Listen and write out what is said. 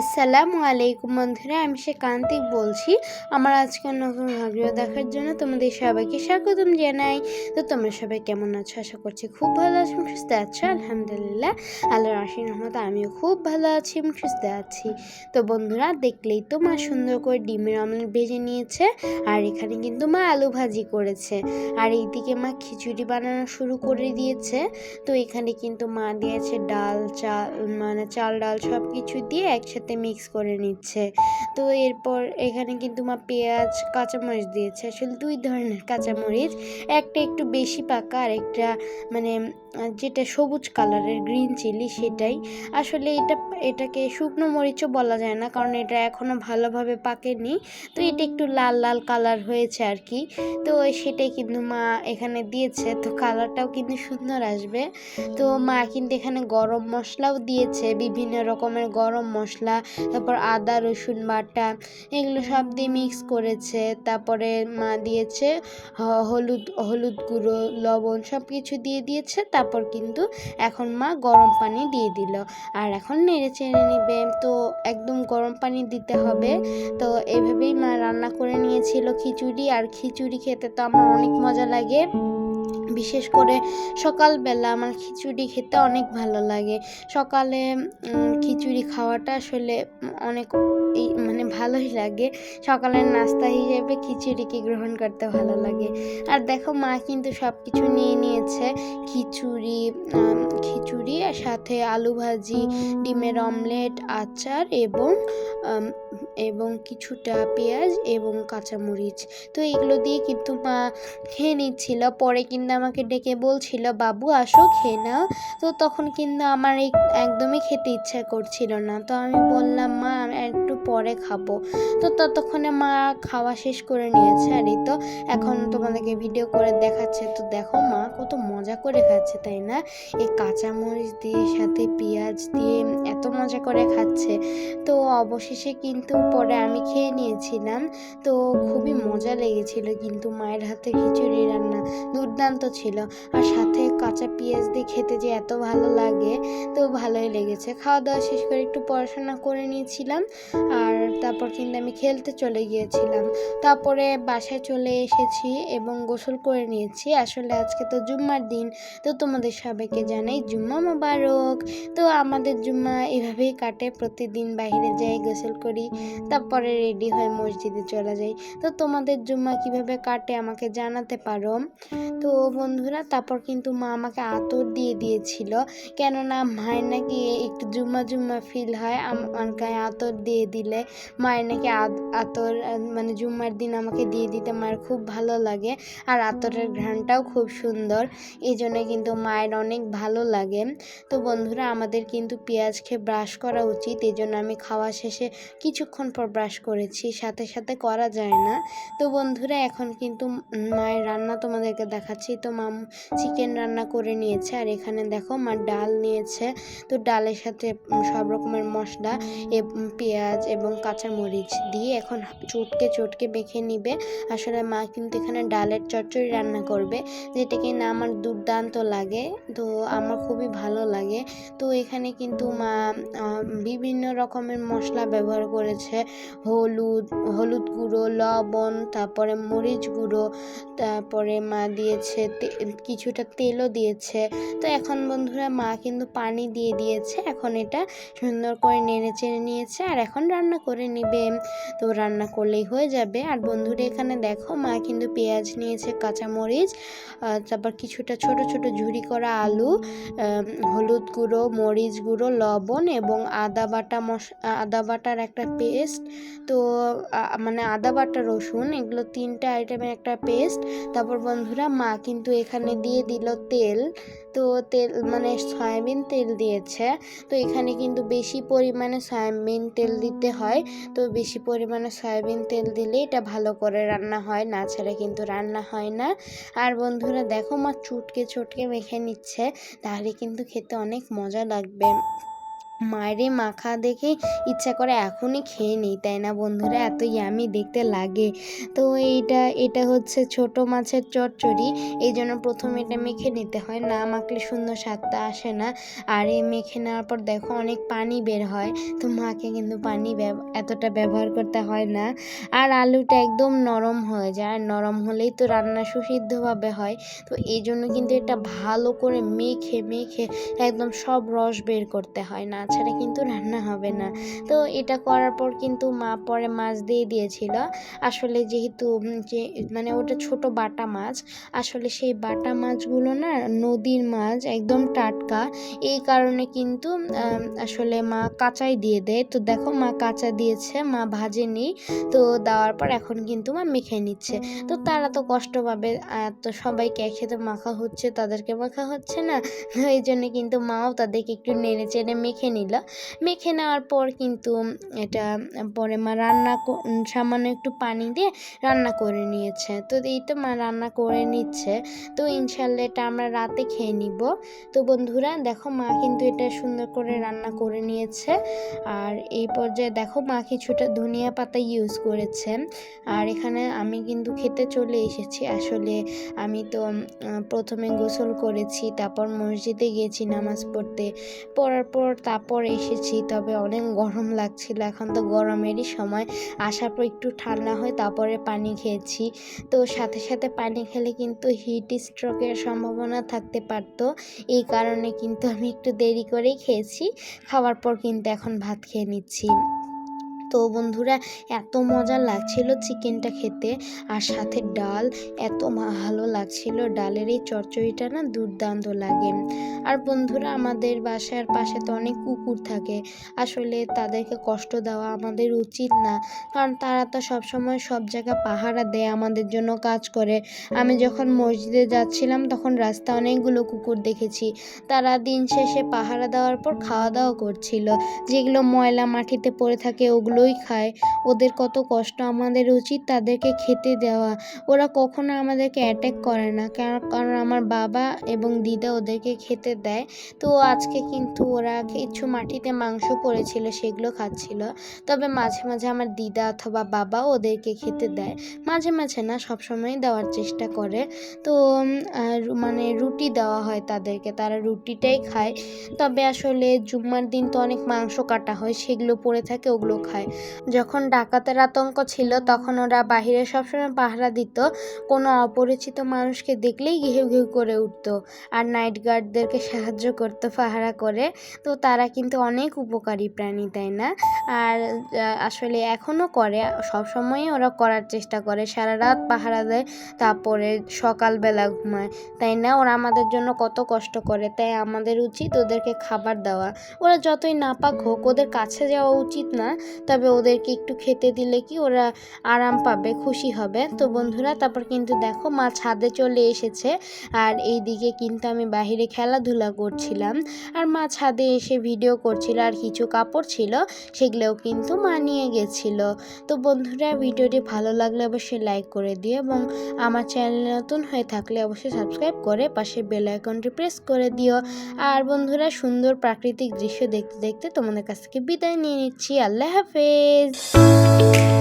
আসসালামু আলাইকুম বন্ধুরা, আমি সে কান্তিক বলছি। আমার আজকের নতুন ভিডিও দেখার জন্য তোমাদের সবাইকে স্বাগতম জানাই। তো তোমরা সবাই কেমন আছো? আশা করছি খুব ভালো আছো সুস্থ আছো। আলহামদুলিল্লাহ, আল্লাহর আশীর রহমত আমিও খুব ভালো আছি এবং সুস্থ আছি। তো বন্ধুরা, দেখলেই তো মা সুন্দর করে ডিমের অমলেট ভেজে নিয়েছে আর এখানে কিন্তু মা আলু ভাজি করেছে। আর এইদিকে মা খিচুড়ি বানানো শুরু করে দিয়েছে। তো এখানে কিন্তু মা দিয়েছে ডাল, চাল মানে চাল ডাল সব কিছু দিয়ে একসাথে মিক্স করে নিচ্ছে। তো এরপর এখানে কিন্তু মা পেঁয়াজ, কাঁচামরিচ দিয়েছে। আসলে দুই ধরনের কাঁচামরিচ, একটা একটু বেশি পাকা আর একটা মানে যেটা সবুজ কালারের গ্রিন চিলি সেটাই। আসলে এটা, এটাকে শুকনো মরিচও বলা যায় না, কারণ এটা এখনও ভালোভাবে পাকেনি। তো এটা একটু লাল লাল কালার হয়েছে আর কি তো সেটাই কিন্তু মা এখানে দিয়েছে, তো কালারটাও কিন্তু সুন্দর আসবে। তো মা কিন্তু এখানে গরম মশলাও দিয়েছে, বিভিন্ন রকমের গরম মশলা, তারপর আদা, রসুন বাটা, এগুলো সব দিয়ে মিক্স করেছে। তারপরে মা দিয়েছে হলুদ হলুদ গুঁড়ো, লবণ সব কিছু দিয়ে দিয়েছে। তারপর কিন্তু এখন মা গরম পানি দিয়ে দিল। আর এখন নেড়ে চেড়ে নিবে। তো একদম গরম পানি দিতে হবে। তো এভাবেই মা রান্না করে নিয়েছিল খিচুড়ি। আর খিচুড়ি খেতে তো আমার অনেক মজা লাগে। বিশেষ করে সকালবেলা আমার খিচুড়ি খেতে অনেক ভালো লাগে। সকালে খিচুড়ি খাওয়াটা আসলে অনেক ভালোই লাগে। সকালের নাস্তা হিসেবে খিচুড়িকে গ্রহণ করতে ভালো লাগে। আর দেখো মা কিন্তু সব কিছু নিয়ে নিয়েছে। খিচুড়ি খিচুড়ি আর সাথে আলু ভাজি, ডিমের অমলেট, আচার এবং এবং কিছুটা পেঁয়াজ এবং কাঁচামরিচ। তো এগুলো দিয়ে কিন্তু মা খেয়ে নিচ্ছিল। পরে কিন্তু আমাকে ডেকে বলছিল, বাবু, আসো, খেয়ে নাও। তো তখন কিন্তু আমার একদমই খেতে ইচ্ছা করছিল না। তো আমি বললাম, মা পরে খাব। তো ততক্ষণে মা খাওয়া শেষ করে নিয়েছে আর এই তো এখন তোমাদেরকে ভিডিও করে দেখাচ্ছে। তো দেখো মা কত মজা করে খাচ্ছে, তাই না? এই কাঁচামরিচ দিয়ে, সাথে পেঁয়াজ দিয়ে এত মজা করে খাচ্ছে। তো অবশেষে কিন্তু পরে আমি খেয়ে নিয়েছিলাম। তো খুবই মজা লেগেছিল কিন্তু মায়ের হাতে খিচুড়ি রান্না। দুর্দান্ত ছিল। আর সাথে কাঁচা পেঁয়াজ দিয়ে খেতে যে এত ভালো লাগে, তো ভালোই লেগেছে। খাওয়া দাওয়া শেষ করে একটু পড়াশোনা করে নিয়েছিলাম। আর তারপর কিন্তু আমি খেলতে চলে গিয়েছিলাম। তারপরে বাসায় চলে এসেছি এবং গোসল করে নিয়েছি। আসলে আজকে তো জুম্মার দিন, তো তোমাদের সবাইকে জানাই জুম্মা মোবারক। তো আমাদের জুম্মা এভাবেই কাটে, প্রতিদিন বাইরে যাই, গোসল করি, তারপরে রেডি হয়ে মসজিদে চলে যাই। তো তোমাদের জুম্মা কীভাবে কাটে আমাকে জানাতে পারো? তো বন্ধুরা, তারপর কিন্তু মা আমাকে আতর দিয়ে দিয়েছিল। কেননা মায়ের নাকি একটু জুম্মা জুম্মা ফিল হয়, আম- আমার গায়ে আতর দিয়ে দিলে। মায়ের নাকি আতর মানে জুম্মার দিন আমাকে দিয়ে দিতে মায়ের খুব ভালো লাগে। আর আতরের ঘ্রাণটাও খুব সুন্দর। এই জন্য কিন্তু মায়ের অনেক ভালো লাগে। তো বন্ধুরা, আমাদের কিন্তু পেঁয়াজ খেয়ে ব্রাশ করা উচিত। এই জন্য আমি খাওয়া শেষে কিছুক্ষণ পর ব্রাশ করেছি। সাথে সাথে করা যায় না। তো বন্ধুরা, এখন কিন্তু মায়ের রান্না তোমাদেরকে দেখাচ্ছি। তো মাম চিকেন রান্না করে নিয়েছে। আর এখানে দেখো, মা ডাল নিয়েছে। তো ডালের সাথে সব রকমের মশলা, এ, পেঁয়াজ এবং কাঁচামরিচ দিয়ে এখন চটকে চটকে মেখে নিবে। আসলে মা কিন্তু এখানে ডালের চচ্চড়ি রান্না করবে, যেটা কিনা আমার দুর্দান্ত লাগে। তো আমার খুবই ভালো লাগে। তো এখানে কিন্তু মা বিভিন্ন রকমের মশলা ব্যবহার করেছে। হলুদ হলুদ গুঁড়ো, লবণ, তারপরে মরিচ গুঁড়ো, তারপরে মা দিয়েছে কিছুটা তেলও দিয়েছে। তো এখন বন্ধুরা মা কিন্তু পানি দিয়ে দিয়েছে। এখন এটা সুন্দর করে নেড়ে চেড়ে নিয়েছে। আর এখন রান্না করে নিবে। তো রান্না করলেই হয়ে যাবে। আর বন্ধুরা এখানে দেখো, মা কিন্তু পেঁয়াজ নিয়েছে, কাঁচামরিচ তারপর কিছুটা ছোট ছোট ঝুরি করা আলু হলুদ গুঁড়ো, মরিচ গুঁড়ো, লবণ এবং আদা বাটা মশ, আদা বাটার একটা পেস্ট। তো মানে আদা বাটা, রসুন এগুলো তিনটা আইটেমের একটা পেস্ট। তারপর বন্ধুরা মা কিন্তু এখানে দিয়ে দিল তেল। তো তেল মানে সয়াবিন তেল দিয়েছে। তো এখানে কিন্তু বেশি পরিমাণে সয়াবিন তেল দিতে হয়। তো বেশি পরিমাণে সয়াবিন তেল দিলে এটা ভালো করে রান্না হয়, না ছাড়া কিন্তু রান্না হয় না। আর বন্ধুরা, দেখো মা চুটকে চটকে মেখে নিচ্ছে, তাহলে কিন্তু খেতে অনেক মজা লাগবে। মায়েরে মাখা দেখে ইচ্ছা করে এখনই খেয়ে নিই, তাই না বন্ধুরা? এত ইয়ামি দেখতে লাগে। তো এইটা, এটা হচ্ছে ছোট মাছের চচ্চড়ি। এই জন্য প্রথমে এটা মেখে নিতে হয়। না মাখলে সুন্দর স্বাদটা আসে না। আর এই মেখে নেওয়ার পর দেখো অনেক পানি বের হয়। তো মাকে কিন্তু পানি এতটা ব্যবহার করতে হয় না। আর আলুটা একদম নরম হয়ে যায়। আর নরম হলেই তো রান্না সুসিদ্ধভাবে হয়। তো এই জন্য কিন্তু এটা ভালো করে মেখে মেখে একদম সব রস বের করতে হয় না। ছাড়া কিন্তু রান্না হবে না। তো এটা করার পর কিন্তু মা পরে মাছ দিয়ে দিয়েছিল। আসলে যেহেতু যে মানে ওটা ছোট বাটা মাছ, আসলে সেই বাটা মাছগুলো না নদীর মাছ, একদম টাটকা। এই কারণে কিন্তু আসলে মা কাঁচাই দিয়ে দেয়। তো দেখো মা কাঁচা দিয়েছে, মা ভাজেনি তো দেওয়ার পর এখন কিন্তু মা মেখে নিচ্ছে। তো তারা তো কষ্ট পাবে। তো সবাইকে একসাথে মাখা হচ্ছে, তাদেরকে মাখা হচ্ছে না। এই জন্য কিন্তু মাও তাদেরকে একটু নেড়ে চেড়ে মেখে নিল। মেখে নেওয়ার পর কিন্তু এটা পরে মা রান্না সামান্য একটু পানি দিয়ে রান্না করে নিয়েছে। তো এই তো মা রান্না করে নিচ্ছে। তো ইনশাল্লাহ এটা আমরা রাতে খেয়ে নিব। তো বন্ধুরা, দেখো মা কিন্তু এটা সুন্দর করে রান্না করে নিয়েছে। আর এই পর্যায়ে দেখো মা কিছুটা ধনিয়া পাতা ইউজ করেছে আর এখানে আমি কিন্তু খেতে চলে এসেছি। আসলে আমি তো প্রথমে গোসল করেছি, তারপর মসজিদে গিয়েছি নামাজ পড়তে। পড়ার পর তারপর এসেছি, তবে অনেক গরম লাগছিল। এখন তো গরমেরই সময়। আসার পর একটু ঠান্ডা হয়, তারপরে পানি খেয়েছি। তো সাথে সাথে পানি খেলে কিন্তু হিট স্ট্রোকের সম্ভাবনা থাকতে পারতো। এই কারণে কিন্তু আমি একটু দেরি করেই খেয়েছি। খাওয়ার পর কিন্তু এখন ভাত খেয়ে নিচ্ছি। তো বন্ধুরা, এত মজা লাগছিল চিকেনটা খেতে। আর সাথে ডাল, এত ভালো লাগছিল ডালের এই চচ্চড়িটা না দুর্দান্ত লাগে। আর বন্ধুরা, আমাদের বাসার পাশে তো অনেক কুকুর থাকে। আসলে তাদেরকে কষ্ট দেওয়া আমাদের উচিত না। কারণ তারা তো সবসময় সব জায়গায় পাহারা দেয়, আমাদের জন্য কাজ করে। আমি যখন মসজিদে যাচ্ছিলাম, তখন রাস্তা অনেকগুলো কুকুর দেখেছি। তারা দিন শেষে পাহারা দেওয়ার পর খাওয়া দাওয়া করছিল। যেগুলো ময়লা মাটিতে পড়ে থাকে ওগুলোই খায়। ওদের কত কষ্ট, আমাদের উচিত তাদেরকে খেতে দেওয়া। ওরা কখনো আমাদেরকে অ্যাটাক করে না। কারণ আমার বাবা এবং দিদা ওদেরকে খেতে দেয়। তো আজকে কিন্তু ওরা কিছু মাটিতে মাংস পড়েছিল সেগুলো খাচ্ছিল। তবে মাঝে মাঝে আমার দিদা অথবা বাবা ওদেরকে খেতে দেয়। মাঝে মাঝে না, সবসময় দেওয়ার চেষ্টা করে। তো মানে রুটি দেওয়া হয় তাদেরকে। তারা রুটিটাই খায়। তবে আসলে জুম্মার দিন তো অনেক মাংস কাটা হয়, সেগুলো পড়ে থাকে, ওগুলো খায়। যখন ডাকাতের আতঙ্ক ছিল, তখন ওরা বাহিরে সবসময় পাহারা দিত। কোনো অপরিচিত মানুষকে দেখলেই ঘেউ ঘেউ করে উঠতো আর নাইট গার্ডদেরকে সাহায্য করতো পাহারা করে। তো তারা কিন্তু অনেক উপকারী প্রাণী, তাই না? আর আসলে এখনও করে। সবসময়ই ওরা করার চেষ্টা করে। সারা রাত পাহারা দেয়, তারপরে সকালবেলা ঘুমায়, তাই না? ওরা আমাদের জন্য কত কষ্ট করে। তাই আমাদের উচিত ওদেরকে খাবার দেওয়া। ওরা যতই নাপাক হোক, ওদের কাছে যাওয়া উচিত না। তবে ওদেরকে একটু খেতে দিলে কি ওরা আরাম পাবে, খুশি হবে। তো বন্ধুরা, তারপর কিন্তু দেখো মা ছাদে চলে এসেছে। আর এইদিকে কিন্তু আমি বাইরে খেলাধুলা করছিলাম। আর মা ছাদে এসে ভিডিও করছিল, আর কিছু কাপড় ছিল, সেগুলোও কিন্তু মা নিয়ে গেছিল। তো বন্ধুরা, ভিডিওটি ভালো লাগলে অবশ্যই লাইক করে দিও এবং আমার চ্যানেল নতুন হয়ে থাকলে অবশ্যই সাবস্ক্রাইব করে পাশে বেল আইকনটি প্রেস করে দিও। আর বন্ধুরা, সুন্দর প্রাকৃতিক দৃশ্য দেখতে দেখতে তোমাদের কাছ থেকে বিদায় নিয়ে নিচ্ছি। আল্লাহ হাফেজ। Hafiz.